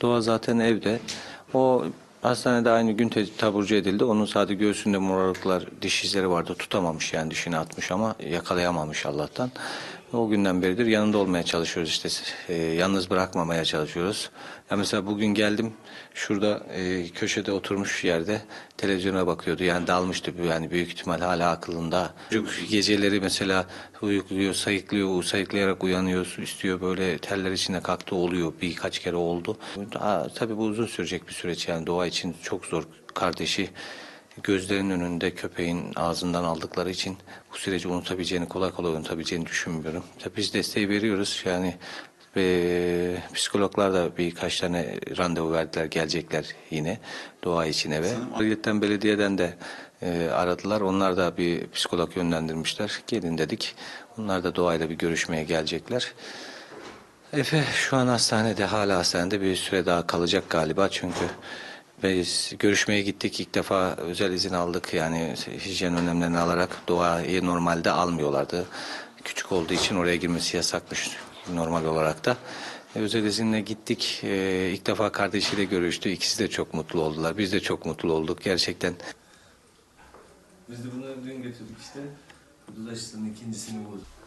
Doğa zaten evde. O hastanede aynı gün taburcu edildi. Onun sadece göğsünde morarıklar, diş izleri vardı. Tutamamış yani dişini atmış ama yakalayamamış Allah'tan. O günden beridir yanında olmaya çalışıyoruz işte. E, yalnız bırakmamaya çalışıyoruz. Ya mesela bugün geldim şurada e, köşede oturmuş yerde televizyona bakıyordu. Yani dalmıştı yani büyük ihtimal hala aklında. Çocuk geceleri mesela uyukluyor, sayıklıyor, sayıklayarak uyanıyor, istiyor böyle teller içinde kalktı oluyor. Birkaç kere oldu. Daha, tabii bu uzun sürecek bir süreç yani doğa için çok zor. Kardeşi gözlerinin önünde köpeğin ağzından aldıkları için bu süreci unutabileceğini, kolay kolay unutabileceğini düşünmüyorum. Tabii biz desteği veriyoruz. Yani ve psikologlar da birkaç tane randevu verdiler, gelecekler yine doğa için eve. Ayrıca belediyeden de e, aradılar. Onlar da bir psikolog yönlendirmişler. Gelin dedik. Onlar da doğayla bir görüşmeye gelecekler. Efe şu an hastanede, hala hastanede bir süre daha kalacak galiba çünkü biz görüşmeye gittik ilk defa özel izin aldık yani hijyen önlemlerini alarak doğayı normalde almıyorlardı. Küçük olduğu için oraya girmesi yasakmış normal olarak da. E, Özel izinle gittik. E, ilk defa kardeşiyle görüştü. İkisi de çok mutlu oldular. Biz de çok mutlu olduk gerçekten. Biz de bunu dün getirdik işte. Kuduz aşısının ikincisini bulduk.